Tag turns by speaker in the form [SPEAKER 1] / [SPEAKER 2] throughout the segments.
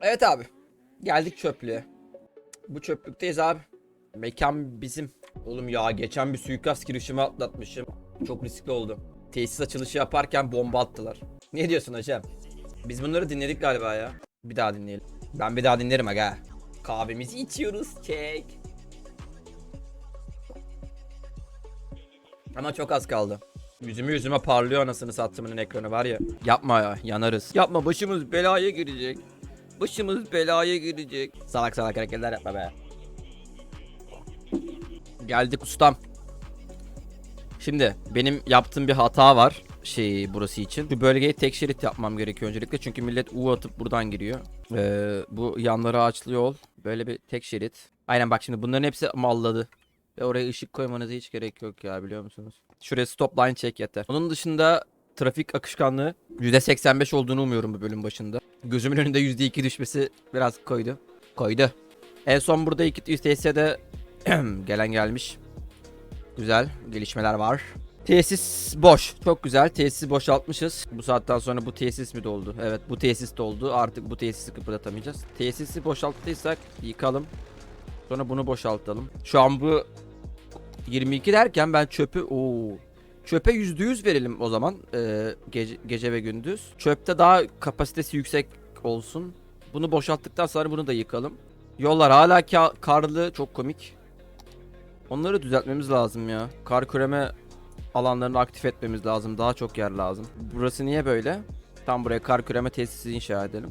[SPEAKER 1] Evet abi. Geldik çöplüğe. Bu çöplükteyiz abi. Mekan bizim. Oğlum ya geçen bir suikast girişimi atlatmışım. Çok riskli oldu. Tesis açılışı yaparken bomba attılar. Ne diyorsun hocam? Biz bunları dinledik galiba ya. Bir daha dinleyelim. Ben bir daha dinlerim aga. Kahvemizi içiyoruz. Çek. Ama çok az kaldı. Yüzümü yüzüme parlıyor anasını sattımının ekranı var ya. Yapma ya yanarız. Yapma başımız belaya girecek. Başımız belaya girecek. Salak salak hareketler yapma be. Geldik ustam. Şimdi benim yaptığım bir hata var şey burası için. Şu bölgeyi tek şerit yapmam gerekiyor öncelikle çünkü millet U atıp buradan giriyor. Ee, bu yanları ağaçlı yol. Böyle bir tek şerit. Aynen bak şimdi bunların hepsi malladı. Ve oraya ışık koymanıza hiç gerek yok ya biliyor musunuz? Şuraya stop line check yeter. Onun dışında trafik akışkanlığı %85 olduğunu umuyorum bu bölüm başında. Gözümün önünde %2 düşmesi biraz koydu. Koydu. En son burada iki TS'de gelen gelmiş. Güzel gelişmeler var. Tesis boş. Çok güzel. Tesisi boşaltmışız. Bu saatten sonra bu tesis mi doldu? Evet bu tesis doldu. Artık bu tesisi kıpırdatamayacağız. Tesisi boşalttıysak yıkalım. Sonra bunu boşaltalım. Şu an bu 22 derken ben çöpü oo çöpe %100 verelim o zaman ee, gece, gece ve gündüz. Çöpte daha kapasitesi yüksek olsun. Bunu boşalttıktan sonra bunu da yıkalım. Yollar hala ka- karlı çok komik. Onları düzeltmemiz lazım ya. Kar küreme alanlarını aktif etmemiz lazım. Daha çok yer lazım. Burası niye böyle? Tam buraya kar küreme tesisi inşa edelim.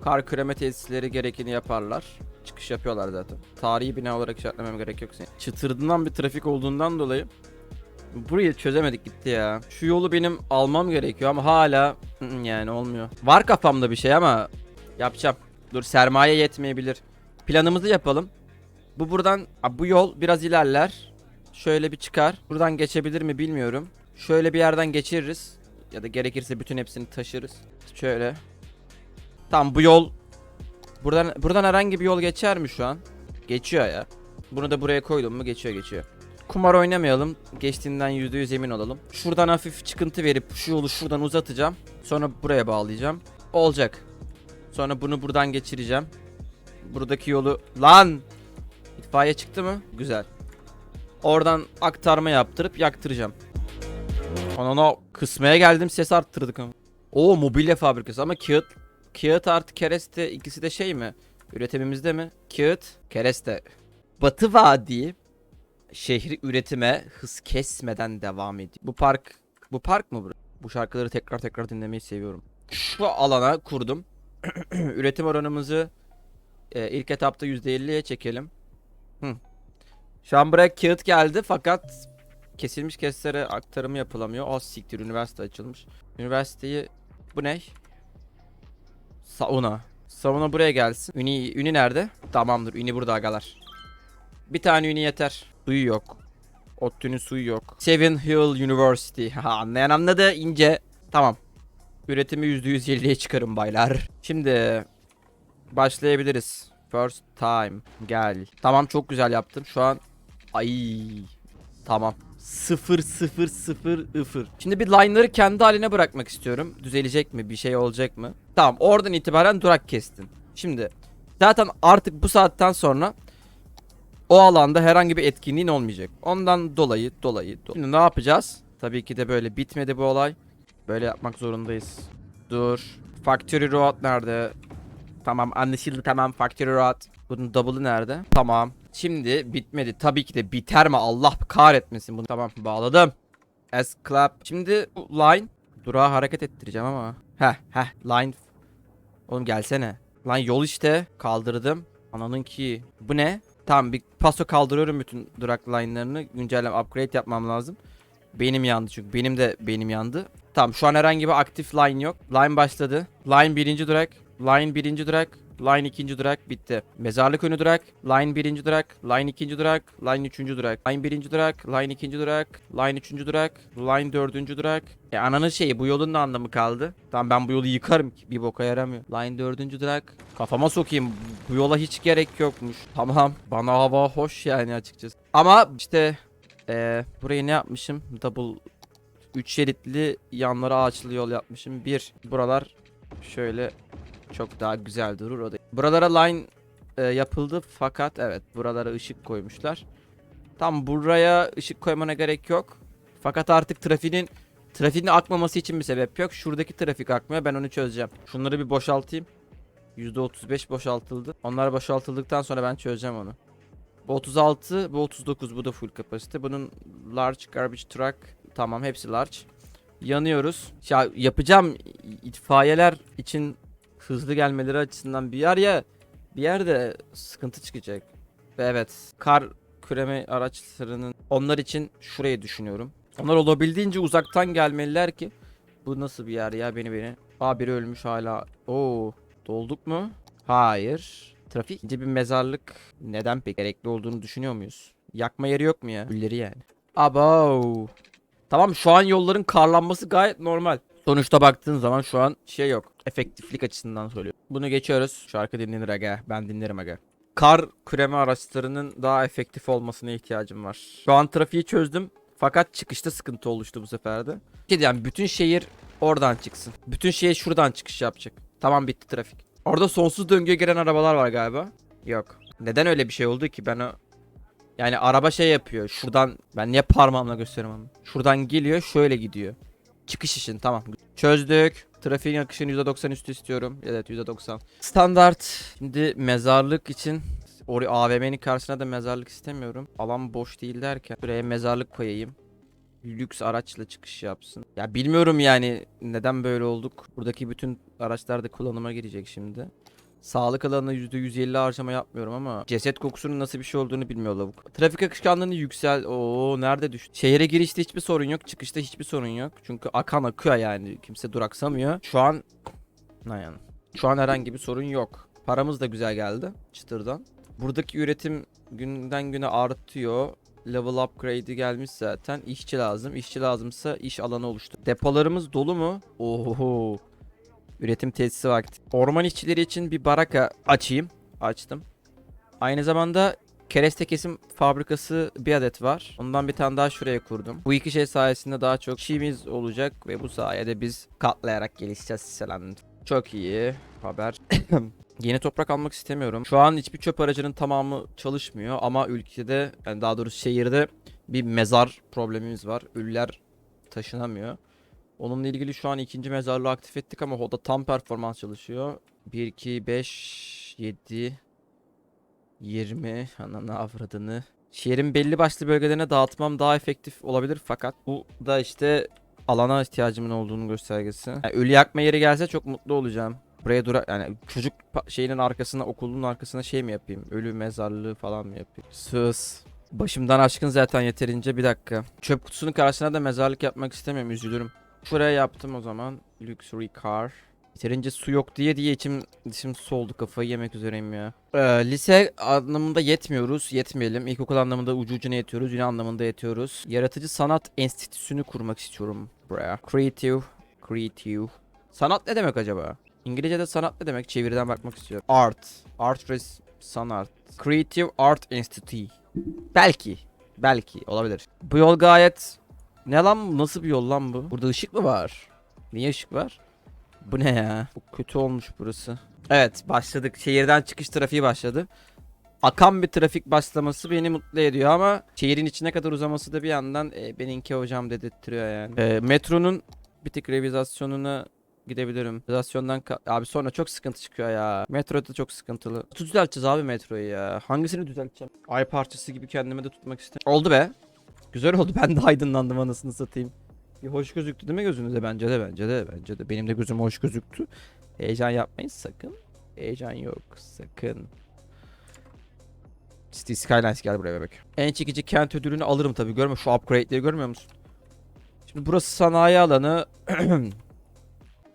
[SPEAKER 1] Kar küreme tesisleri gerekeni yaparlar. Çıkış yapıyorlar zaten. Tarihi bina olarak işaretlemem gerek yok senin. Çıtırdınan bir trafik olduğundan dolayı burayı çözemedik gitti ya. Şu yolu benim almam gerekiyor ama hala yani olmuyor. Var kafamda bir şey ama yapacağım. Dur sermaye yetmeyebilir. Planımızı yapalım. Bu buradan bu yol biraz ilerler. Şöyle bir çıkar. Buradan geçebilir mi bilmiyorum. Şöyle bir yerden geçiririz. Ya da gerekirse bütün hepsini taşırız. Şöyle. Tamam bu yol Buradan buradan herhangi bir yol geçer mi şu an? Geçiyor ya. Bunu da buraya koydum mu geçiyor geçiyor. Kumar oynamayalım. Geçtiğinden %100 emin olalım. Şuradan hafif çıkıntı verip şu yolu şuradan uzatacağım. Sonra buraya bağlayacağım. Olacak. Sonra bunu buradan geçireceğim. Buradaki yolu... Lan! İtfaiye çıktı mı? Güzel. Oradan aktarma yaptırıp yaktıracağım. Ona kısmaya geldim ses arttırdık ama. Oo mobilya fabrikası ama kağıt Kağıt artı kereste ikisi de şey mi? Üretimimizde mi? Kağıt, kereste. Batı Vadi şehri üretime hız kesmeden devam ediyor. Bu park, bu park mı bu? Bu şarkıları tekrar tekrar dinlemeyi seviyorum. Şu alana kurdum. Üretim oranımızı e, ilk etapta %50'ye çekelim. Hı. Şu an buraya kağıt geldi fakat kesilmiş keslere aktarımı yapılamıyor. Az siktir üniversite açılmış. Üniversiteyi bu ne? Sauna. Sauna buraya gelsin. Üni, Üni nerede? Tamamdır. Üni burada agalar. Bir tane Üni yeter. Suyu yok. Ottü'nün suyu yok. Seven Hill University. Ha, anlayan anladı. ince. Tamam. Üretimi %150'ye çıkarım baylar. Şimdi başlayabiliriz. First time. Gel. Tamam çok güzel yaptın. Şu an ay tamam. 0 0 0 0. Şimdi bir line'ları kendi haline bırakmak istiyorum. Düzelecek mi? Bir şey olacak mı? Tamam, oradan itibaren durak kestin. Şimdi zaten artık bu saatten sonra o alanda herhangi bir etkinliğin olmayacak. Ondan dolayı dolayı. dolayı. Şimdi ne yapacağız? Tabii ki de böyle bitmedi bu olay. Böyle yapmak zorundayız. Dur. Factory Road nerede? Tamam anlaşıldı tamam Factory Road. Bunun double'ı nerede? Tamam. Şimdi bitmedi. Tabii ki de biter mi? Allah kahretmesin bunu. Tamam bağladım. S clap. Şimdi bu line durağı hareket ettireceğim ama. Heh heh line. Oğlum gelsene. Lan yol işte. Kaldırdım. Ananın ki. Bu ne? Tamam bir paso kaldırıyorum bütün durak line'larını. Güncelleme upgrade yapmam lazım. Benim yandı çünkü. Benim de benim yandı. Tamam şu an herhangi bir aktif line yok. Line başladı. Line birinci durak. Line birinci durak. Line ikinci durak bitti. Mezarlık önü durak. Line birinci durak. Line ikinci durak. Line üçüncü durak. Line birinci durak. Line ikinci durak. Line üçüncü durak. Line dördüncü durak. E ananın şeyi bu yolun da anlamı kaldı. Tamam ben bu yolu yıkarım ki. Bir boka yaramıyor. Line dördüncü durak. Kafama sokayım. Bu yola hiç gerek yokmuş. Tamam. Bana hava hoş yani açıkçası. Ama işte e, burayı ne yapmışım? Double 3 şeritli yanlara ağaçlı yol yapmışım. Bir buralar şöyle çok daha güzel durur o da. Buralara line e, yapıldı fakat evet buralara ışık koymuşlar. Tam buraya ışık koymana gerek yok. Fakat artık trafiğin trafiğin akmaması için bir sebep yok. Şuradaki trafik akmıyor. Ben onu çözeceğim. Şunları bir boşaltayım. %35 boşaltıldı. Onlar boşaltıldıktan sonra ben çözeceğim onu. Bu 36, bu 39, bu da full kapasite. Bunun large garbage truck tamam hepsi large. Yanıyoruz. Ya yapacağım itfaiyeler için hızlı gelmeleri açısından bir yer ya bir yerde sıkıntı çıkacak. Ve evet kar küreme araçlarının onlar için şurayı düşünüyorum. Onlar olabildiğince uzaktan gelmeliler ki bu nasıl bir yer ya beni beni. Aa biri ölmüş hala. Oo dolduk mu? Hayır. Trafik ince bir mezarlık neden pek gerekli olduğunu düşünüyor muyuz? Yakma yeri yok mu ya? Gülleri yani. Abo. Tamam şu an yolların karlanması gayet normal. Sonuçta baktığın zaman şu an şey yok. Efektiflik açısından söylüyorum. Bunu geçiyoruz. Şarkı dinlenir aga. Ben dinlerim aga. Kar küreme araçlarının daha efektif olmasına ihtiyacım var. Şu an trafiği çözdüm. Fakat çıkışta sıkıntı oluştu bu sefer de. Yani bütün şehir oradan çıksın. Bütün şehir şuradan çıkış yapacak. Tamam bitti trafik. Orada sonsuz döngüye giren arabalar var galiba. Yok. Neden öyle bir şey oldu ki? Ben o yani araba şey yapıyor. Şuradan ben niye parmağımla gösteriyorum onu? Şuradan geliyor, şöyle gidiyor. Çıkış için tamam. Çözdük. Trafiğin akışını %90 üstü istiyorum. Evet %90. Standart. Şimdi mezarlık için Oraya AVM'nin karşısına da mezarlık istemiyorum. Alan boş değil derken buraya mezarlık koyayım. Lüks araçla çıkış yapsın. Ya bilmiyorum yani neden böyle olduk. Buradaki bütün araçlar da kullanıma girecek şimdi. Sağlık alanına %150 harcama yapmıyorum ama ceset kokusunun nasıl bir şey olduğunu bilmiyor lavuk. Trafik akışkanlığını yüksel. Oo nerede düştü? Şehre girişte hiçbir sorun yok. Çıkışta hiçbir sorun yok. Çünkü akan akıyor yani. Kimse duraksamıyor. Şu an yani? Şu an herhangi bir sorun yok. Paramız da güzel geldi çıtırdan. Buradaki üretim günden güne artıyor. Level upgrade'i gelmiş zaten. İşçi lazım. İşçi lazımsa iş alanı oluştu. Depolarımız dolu mu? Oho. Üretim tesisi vakti. Orman işçileri için bir baraka açayım. Açtım. Aynı zamanda kereste kesim fabrikası bir adet var. Ondan bir tane daha şuraya kurdum. Bu iki şey sayesinde daha çok işimiz olacak ve bu sayede biz katlayarak gelişeceğiz Selam. Çok iyi haber. Yeni toprak almak istemiyorum. Şu an hiçbir çöp aracının tamamı çalışmıyor ama ülkede yani daha doğrusu şehirde bir mezar problemimiz var. Ölüler taşınamıyor. Onunla ilgili şu an ikinci mezarlığı aktif ettik ama o da tam performans çalışıyor. 1, 2, 5, 7, 20. Ananı avradını. Şehrin belli başlı bölgelerine dağıtmam daha efektif olabilir fakat bu da işte alana ihtiyacımın olduğunu göstergesi. Yani ölü yakma yeri gelse çok mutlu olacağım. Buraya dura yani çocuk şeyinin arkasına okulun arkasına şey mi yapayım? Ölü mezarlığı falan mı yapayım? Sus. Başımdan aşkın zaten yeterince bir dakika. Çöp kutusunun karşısına da mezarlık yapmak istemiyorum üzülürüm. Şuraya yaptım o zaman. Luxury car. Yeterince su yok diye diye içim dışım soldu kafayı yemek üzereyim ya. Ee, lise anlamında yetmiyoruz. Yetmeyelim. İlkokul anlamında ucu ucuna yetiyoruz. Yine anlamında yetiyoruz. Yaratıcı sanat enstitüsünü kurmak istiyorum buraya. Creative. Creative. Sanat ne demek acaba? İngilizce'de sanat ne demek? Çeviriden bakmak istiyorum. Art. Art res sanat. Creative Art Institute. Belki. Belki olabilir. Bu yol gayet ne lan? Nasıl bir yol lan bu? Burada ışık mı var? Niye ışık var? Bu ne ya? Bu kötü olmuş burası. Evet başladık. Şehirden çıkış trafiği başladı. Akan bir trafik başlaması beni mutlu ediyor ama şehrin içine kadar uzaması da bir yandan e, benimki hocam dedirtiyor yani. E, metronun bir tık revizasyonuna gidebilirim. Revizasyondan abi sonra çok sıkıntı çıkıyor ya. Metroda çok sıkıntılı. Düzelteceğiz abi metroyu ya? Hangisini düzelteceğim? Ay parçası gibi kendime de tutmak istemiyorum. Oldu be. Güzel oldu. Ben de aydınlandım anasını satayım. Bir hoş gözüktü değil mi gözünüze? Bence de bence de bence de. Benim de gözüm hoş gözüktü. Heyecan yapmayın sakın. Heyecan yok sakın. City Skylines gel buraya bebek. En çekici kent ödülünü alırım tabii. Görme şu upgrade'leri görmüyor musun? Şimdi burası sanayi alanı.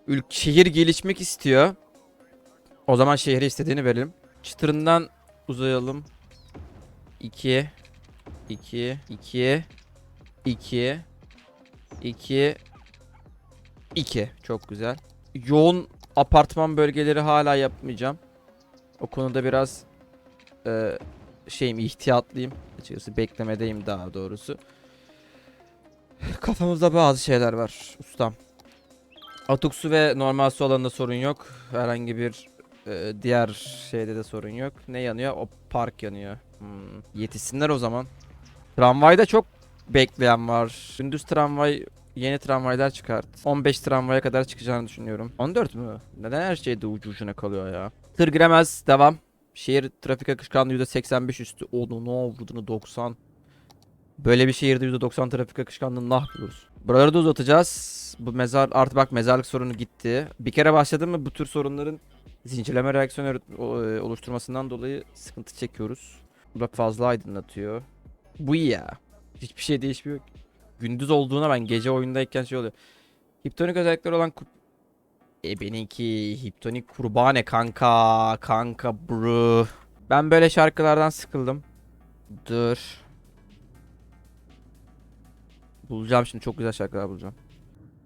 [SPEAKER 1] Ülk şehir gelişmek istiyor. O zaman şehre istediğini verelim. Çıtırından uzayalım. 2 2 2 2 2 2 çok güzel. Yoğun apartman bölgeleri hala yapmayacağım. O konuda biraz e, şeyim ihtiyatlıyım. Açıkçası beklemedeyim daha doğrusu. Kafamızda bazı şeyler var ustam. Atuksu ve normal su alanında sorun yok. Herhangi bir e, diğer şeyde de sorun yok. Ne yanıyor? O park yanıyor. Hmm. Yetişsinler o zaman. Tramvayda çok bekleyen var. Gündüz tramvay yeni tramvaylar çıkart. 15 tramvaya kadar çıkacağını düşünüyorum. 14 mü? Neden her şeyde ucu ucuna kalıyor ya? Tır giremez. Devam. Şehir trafik akışkanlığı %85 üstü. Onu ne vurduğunu 90. Böyle bir şehirde %90 trafik akışkanlığını ne yapıyoruz? Buraları da uzatacağız. Bu mezar artı bak mezarlık sorunu gitti. Bir kere başladım mı bu tür sorunların zincirleme reaksiyon e, oluşturmasından dolayı sıkıntı çekiyoruz. Bu fazla aydınlatıyor. Bu iyi ya. Hiçbir şey değişmiyor. Gündüz olduğuna ben gece oyundayken şey oluyor. Hiptonik özellikleri olan ku- e benimki hiptonik kurbane kanka kanka bro. Ben böyle şarkılardan sıkıldım. Dur. Bulacağım şimdi çok güzel şarkılar bulacağım.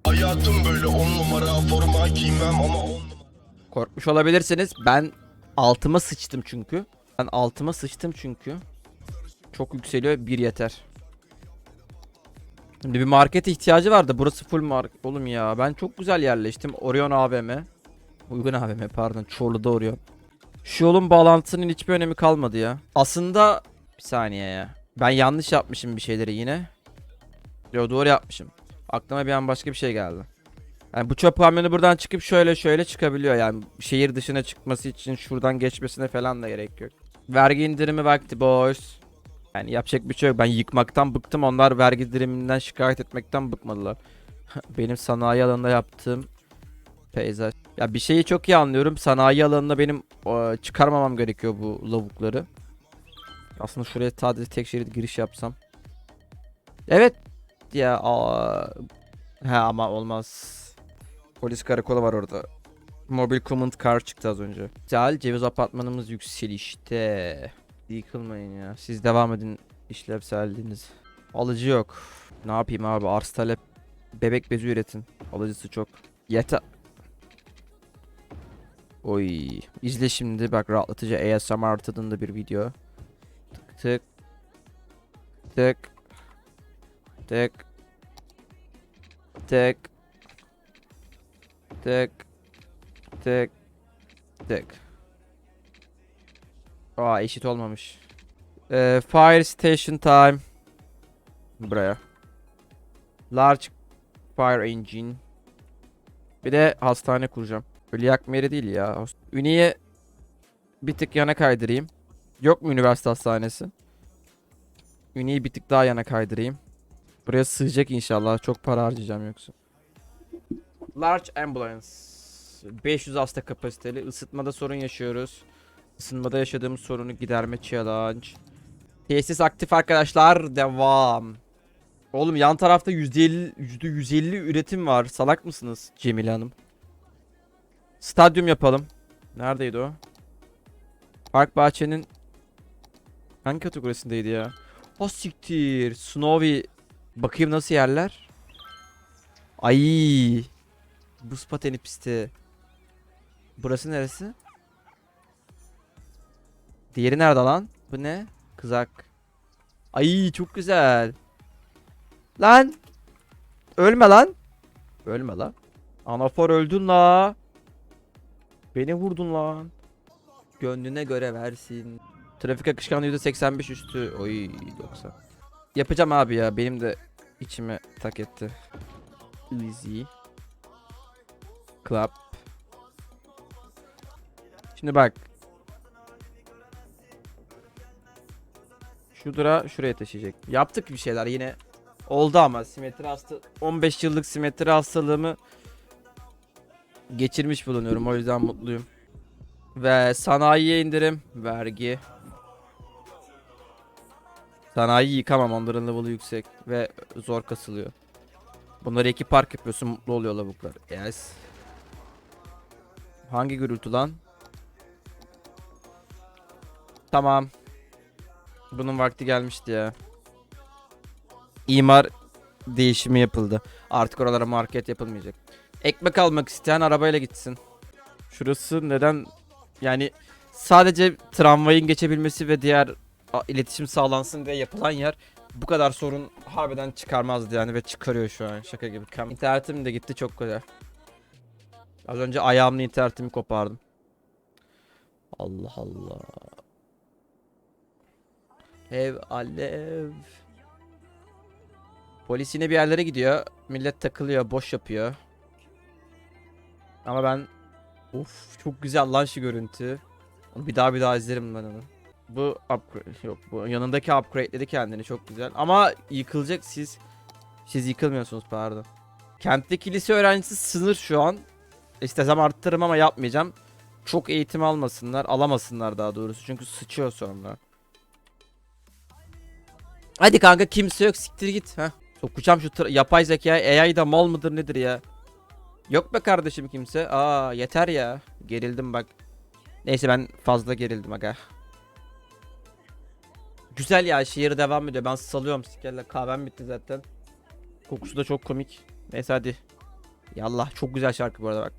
[SPEAKER 2] Hayatım böyle on numara forma giymem ama on numara
[SPEAKER 1] Korkmuş olabilirsiniz. Ben altıma sıçtım çünkü. Ben altıma sıçtım çünkü. Çok yükseliyor. Bir yeter. Şimdi bir market ihtiyacı vardı. Burası full market. Oğlum ya ben çok güzel yerleştim. Orion AVM. Uygun AVM pardon. Çorlu'da Orion. Şu yolun bağlantısının hiçbir önemi kalmadı ya. Aslında bir saniye ya. Ben yanlış yapmışım bir şeyleri yine. Yo doğru yapmışım. Aklıma bir an başka bir şey geldi. Yani bu çöp kamyonu buradan çıkıp şöyle şöyle çıkabiliyor yani şehir dışına çıkması için şuradan geçmesine falan da gerek yok. Vergi indirimi vakti boys. Yani yapacak bir şey yok. Ben yıkmaktan bıktım. Onlar vergi indiriminden şikayet etmekten bıkmadılar. benim sanayi alanında yaptığım peyzaj. Ya bir şeyi çok iyi anlıyorum. Sanayi alanında benim e, çıkarmamam gerekiyor bu lavukları. Aslında şuraya sadece tek şerit giriş yapsam. Evet. Ya aa, He ama olmaz. Polis karakolu var orada. Mobil command car çıktı az önce. Güzel ceviz apartmanımız yükselişte. Yıkılmayın ya. Siz devam edin işlevselliğiniz. Alıcı yok. Ne yapayım abi arz talep. Bebek bezi üretin. Alıcısı çok. Yeter. Oy. İzle şimdi bak rahatlatıcı ASMR tadında bir video. Tık tık. Tık. Tık. Tık. Tık. Tık. Tık. Aa eşit olmamış. Ee, fire station time. Buraya. Large fire engine. Bir de hastane kuracağım. Öyle yakma yeri değil ya. Üniye bir tık yana kaydırayım. Yok mu üniversite hastanesi? Üniyi bir tık daha yana kaydırayım. Buraya sığacak inşallah. Çok para harcayacağım yoksa. Large ambulance. 500 hasta kapasiteli. Isıtmada sorun yaşıyoruz. Isınmada yaşadığımız sorunu giderme challenge. Tesis aktif arkadaşlar. Devam. Oğlum yan tarafta %50, %150 üretim var. Salak mısınız Cemile Hanım? Stadyum yapalım. Neredeydi o? Park bahçenin hangi kategorisindeydi ya? O siktir. Snowy. Bakayım nasıl yerler? Ay. Buz pateni pisti. Burası neresi? Diğeri nerede lan? Bu ne? Kızak. Ay çok güzel. Lan. Ölme lan. Ölme lan. Anafor öldün la. Beni vurdun lan. Gönlüne göre versin. Trafik akışkanlığı %85 üstü. Oy 90. Yapacağım abi ya. Benim de içime tak etti. Easy. Club. Şimdi bak. Şu dura şuraya taşıyacak. Yaptık bir şeyler yine. Oldu ama simetri hasta 15 yıllık simetri hastalığımı geçirmiş bulunuyorum. O yüzden mutluyum. Ve sanayiye indirim. Vergi. Sanayi yıkamam. Onların level'ı yüksek. Ve zor kasılıyor. Bunları iki park yapıyorsun. Mutlu oluyor lavuklar. Yes. Hangi gürültü lan? Tamam. Bunun vakti gelmişti ya. İmar değişimi yapıldı. Artık oralara market yapılmayacak. Ekmek almak isteyen arabayla gitsin. Şurası neden yani sadece tramvayın geçebilmesi ve diğer iletişim sağlansın diye yapılan yer bu kadar sorun harbiden çıkarmazdı yani ve çıkarıyor şu an şaka gibi. İnternetim de gitti çok güzel. Az önce ayağımla internetimi kopardım. Allah Allah. Ev alev. Polis yine bir yerlere gidiyor. Millet takılıyor, boş yapıyor. Ama ben Of çok güzel lan şu görüntü. Bir daha bir daha izlerim ben onu. Bu upgrade yok bu yanındaki upgrade'ledi kendini çok güzel. Ama yıkılacak siz siz yıkılmıyorsunuz pardon. Kentteki lise öğrencisi sınır şu an. İstesem arttırırım ama yapmayacağım. Çok eğitim almasınlar, alamasınlar daha doğrusu. Çünkü sıçıyor sonra. Hadi kanka kimse yok siktir git. Heh. Sokacağım şu yapay zekaya AI da mal mıdır nedir ya? Yok be kardeşim kimse. Aa yeter ya. Gerildim bak. Neyse ben fazla gerildim aga. Güzel ya şiir devam ediyor. Ben salıyorum sikerle. Kahvem bitti zaten. Kokusu da çok komik. Neyse hadi. Yallah çok güzel şarkı bu arada bak.